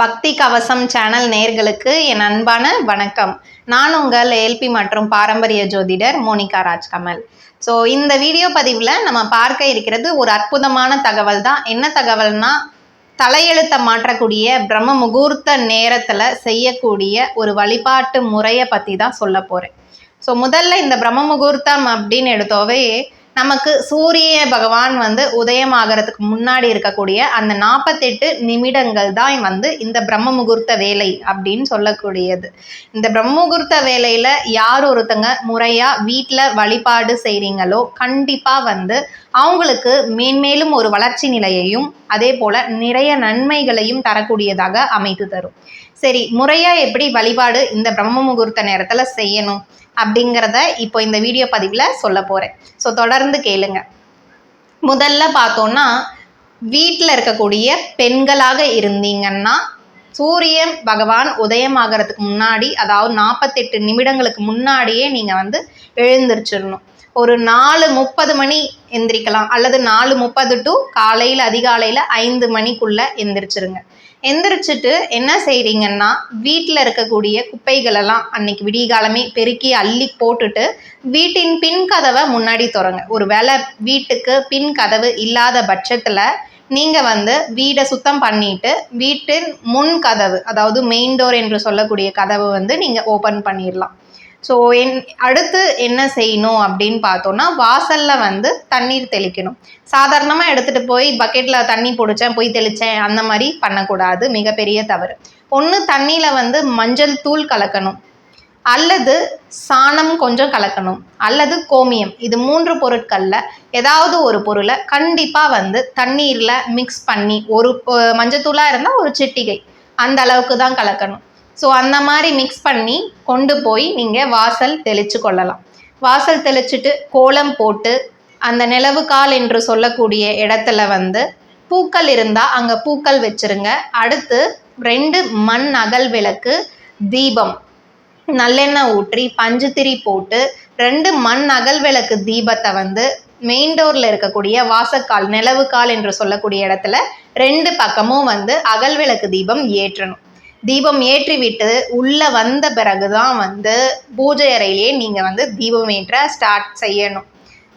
பக்தி கவசம் சேனல் நேர்களுக்கு என் அன்பான வணக்கம். நான் உங்கள் ஏல்பி மற்றும் பாரம்பரிய ஜோதிடர் மோனிகா ராஜ்கமல். ஸோ இந்த வீடியோ பதிவில் நம்ம பார்க்க இருக்கிறது ஒரு அற்புதமான தகவல் தான். என்ன தகவல்னா தலையெழுத்தை மாற்றக்கூடிய பிரம்ம முகூர்த்த நேரத்தில் செய்யக்கூடிய ஒரு வழிபாட்டு முறையை பற்றி தான் சொல்ல போகிறேன் ஸோ முதல்ல இந்த பிரம்ம முகூர்த்தம் அப்படின்னு எடுத்தோவே நமக்கு சூரிய பகவான் வந்து உதயமாகறதுக்கு முன்னாடி இருக்கக்கூடிய அந்த நாற்பத்தெட்டு நிமிடங்கள் தான் வந்து இந்த பிரம்ம முகூர்த்த வேலை அப்படின்னு சொல்லக்கூடியது. இந்த பிரம்ம முகூர்த்த வேலையில் யார் ஒருத்தங்க முறையாக வீட்டில் வழிபாடு செய்கிறீங்களோ கண்டிப்பாக வந்து அவங்களுக்கு மேன்மேலும் ஒரு வளர்ச்சி நிலையையும் அதே போல் நிறைய நன்மைகளையும் தரக்கூடியதாக அமைத்து தரும். சரி முறையாக எப்படி வழிபாடு இந்த பிரம்ம முகூர்த்த நேரத்தில் செய்யணும் அப்படிங்கிறத இப்போ இந்த வீடியோ பதிவில் சொல்ல போகிறேன் ஸோ தொடர்ந்து கேளுங்க. முதல்ல பார்த்தோன்னா வீட்டில் இருக்கக்கூடிய பெண்களாக இருந்தீங்கன்னா சூரியன் பகவான் உதயமாகறதுக்கு முன்னாடி அதாவது நாற்பத்தெட்டு நிமிடங்களுக்கு முன்னாடியே நீங்கள் வந்து எழுந்திரிச்சிடணும் ஒரு நாலு முப்பது மணி எந்திரிக்கலாம். அல்லது நாலு முப்பது டு காலையில் அதிகாலையில் ஐந்து மணிக்குள்ளே எந்திரிச்சிருங்க. எந்திரிச்சிட்டு என்ன செய்கிறீங்கன்னா வீட்டில் இருக்கக்கூடிய குப்பைகளெல்லாம் அன்னைக்கு விடிகாலமே பெருக்கி அள்ளி போட்டுட்டு வீட்டின் பின் கதவை முன்னாடி திறங்க. ஒரு வேலை வீட்டுக்கு பின் கதவு இல்லாத பட்சத்தில் நீங்கள் வந்து வீடை சுத்தம் பண்ணிட்டு வீட்டின் முன் கதவு அதாவது மெயின் டோர் என்று சொல்லக்கூடிய கதவு வந்து நீங்கள் ஓப்பன் பண்ணிடலாம் ஸோ என் அடுத்து என்ன செய்யணும் அப்படின்னு பார்த்தோன்னா வாசலில் வந்து தண்ணீர் தெளிக்கணும். சாதாரணமாக எடுத்துகிட்டு போய் பக்கெட்டில் தண்ணி பிடிச்சேன் போய் தெளித்தேன் அந்த மாதிரி பண்ணக்கூடாது. மிகப்பெரிய தவறு. ஒன்று தண்ணியில் வந்து மஞ்சள் தூள் கலக்கணும். அல்லது சாணம் கொஞ்சம் கலக்கணும். அல்லது கோமியம். இது மூன்று பொருட்களில் ஏதாவது ஒரு பொருளை கண்டிப்பாக வந்து தண்ணீரில் மிக்ஸ் பண்ணி ஒரு மஞ்சத்தூளாக இருந்தால் ஒரு சிட்டிகை. அந்த அளவுக்கு தான் கலக்கணும். ஸோ அந்த மாதிரி மிக்ஸ் பண்ணி கொண்டு போய் நீங்கள் வாசல் தெளித்து கொள்ளலாம். வாசல் தெளிச்சுட்டு கோலம் போட்டு அந்த நிலவு கால் என்று சொல்லக்கூடிய இடத்துல வந்து பூக்கள் இருந்தால் அங்கே பூக்கள் வச்சுருங்க. அடுத்து ரெண்டு மண் அகல் விளக்கு தீபம் நல்லெண்ணெய் ஊற்றி பஞ்சுத்திரி போட்டு ரெண்டு மண் அகல் விளக்கு தீபத்தை வந்து மெயின் டோரில் இருக்கக்கூடிய வாசக்கால் நிலவு கால் என்று சொல்லக்கூடிய இடத்துல ரெண்டு பக்கமும் வந்து அகல் விளக்கு தீபம் ஏற்றணும். தீபம் ஏற்றிவிட்டு உள்ளே வந்த பிறகு தான் வந்து பூஜை அறையிலே நீங்கள் வந்து தீபம் ஏற்ற ஸ்டார்ட் செய்யணும்.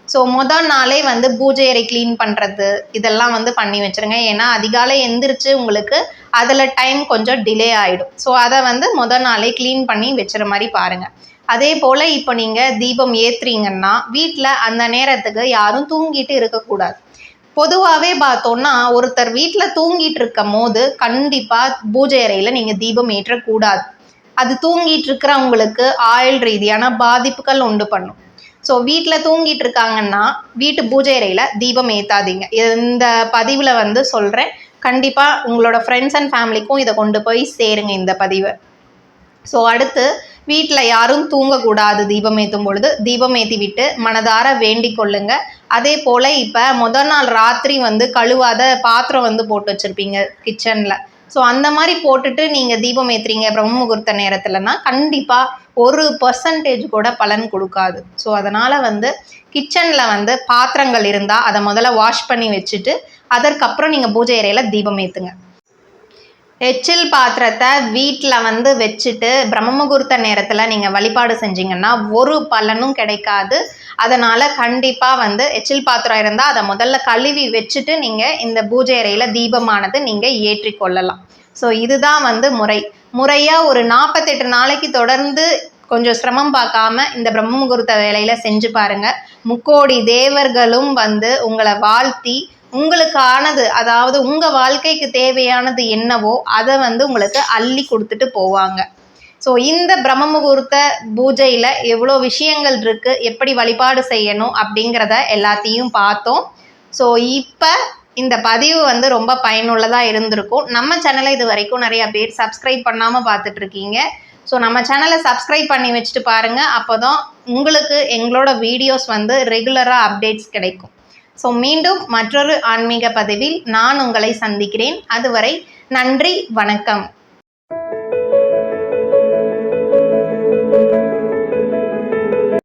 ஸோ மொதல் நாளே வந்து பூஜை அறை க்ளீன் பண்ணுறது இதெல்லாம் வந்து பண்ணி வச்சுருங்க. ஏன்னா அதிகாலை எந்திரிச்சு உங்களுக்கு அதில் டைம் கொஞ்சம் டிலே ஆகிடும் ஸோ அதை வந்து மொதல் நாளே க்ளீன் பண்ணி வச்சுற மாதிரி பாருங்கள் அதே போல் இப்போ நீங்கள் தீபம் ஏற்றுறீங்கன்னா வீட்டில் அந்த நேரத்துக்கு யாரும் தூங்கிட்டு இருக்கக்கூடாது. பொதுவாகவே பார்த்தோன்னா ஒருத்தர் வீட்டில் தூங்கிட்டு இருக்கும் போது கண்டிப்பாக பூஜை அறையில் நீங்கள் தீபம் ஏற்றக்கூடாது. அது தூங்கிட்டு இருக்கிறவங்களுக்கு ஆயுள் ரீதியான பாதிப்புகள் உண்டு பண்ணும். ஸோ வீட்டில் தூங்கிட்டு இருக்காங்கன்னா வீட்டு பூஜை அறையில் தீபம் ஏற்றாதீங்க இந்த பதிவில் வந்து சொல்கிறேன் கண்டிப்பாக உங்களோட ஃப்ரெண்ட்ஸ் அண்ட் ஃபேமிலிக்கும் இதை கொண்டு போய் சேருங்க இந்த பதிவை. ஸோ அடுத்து வீட்டில் யாரும் தூங்கக்கூடாது தீபம் ஏற்றும் பொழுது. தீபம் ஏற்றி விட்டு மனதார வேண்டிக் கொள்ளுங்கள் அதே போல் இப்போ முதல் நாள் ராத்திரி வந்து கழுவாத பாத்திரம் வந்து போட்டு வச்சுருப்பீங்க கிச்சனில் ஸோ அந்த மாதிரி போட்டுட்டு நீங்கள் தீபம் ஏற்றுறீங்க பிரம்ம முகூர்த்த நேரத்தில்னா கண்டிப்பாக ஒரு பர்சன்டேஜ் கூட பலன் கொடுக்காது. ஸோ அதனால் வந்து கிச்சனில் வந்து பாத்திரங்கள் இருந்தால் அதை முதல்ல வாஷ் பண்ணி வச்சுட்டு அதற்கப்புறம் நீங்கள் பூஜை அறையில் தீபம் ஏற்றுங்க எச்சில் பாத்திரத்தை வீட்டில் வந்து வச்சுட்டு பிரம்ம முகூர்த்த நேரத்தில் நீங்கள் வழிபாடு செஞ்சீங்கன்னா ஒரு பலனும் கிடைக்காது. அதனால் கண்டிப்பாக வந்து எச்சில் பாத்திரம் இருந்தால் அதை முதல்ல கழுவி வச்சுட்டு நீங்கள் இந்த பூஜை அறையில் தீபமானது நீங்கள் ஏற்றி கொள்ளலாம். ஸோ இதுதான் வந்து முறை. முறையாக ஒரு நாற்பத்தெட்டு நாளைக்கு தொடர்ந்து கொஞ்சம் சிரமம் பார்க்காம இந்த பிரம்ம முகூர்த்த வேலையில் செஞ்சு பாருங்கள் முக்கோடி தேவர்களும் வந்து உங்களை வாழ்த்தி உங்களுக்கானது அதாவது உங்கள் வாழ்க்கைக்கு தேவையானது என்னவோ அதை வந்து உங்களுக்கு அள்ளி கொடுத்துட்டு போவாங்க. ஸோ இந்த பிரம்ம முகூர்த்த பூஜையில் எவ்வளோ விஷயங்கள் இருக்குது எப்படி வழிபாடு செய்யணும் அப்படிங்கிறத எல்லாத்தையும் பார்த்தோம். ஸோ இப்போ இந்த பதிவு வந்து ரொம்ப பயனுள்ளதாக இருந்திருக்கும். நம்ம சேனலை இது வரைக்கும் நிறைய பேர் சப்ஸ்கிரைப் பண்ணாமல் பார்த்துட்ருக்கீங்க. ஸோ நம்ம சேனலை சப்ஸ்கிரைப் பண்ணி வச்சுட்டு பாருங்கள் அப்போ தான் உங்களுக்கு எங்களோட வீடியோஸ் வந்து ரெகுலராக அப்டேட்ஸ் கிடைக்கும். ஸோ மீண்டும் மற்றொரு ஆன்மீக பதிவில் நான் உங்களை சந்திக்கிறேன். அதுவரை நன்றி வணக்கம்.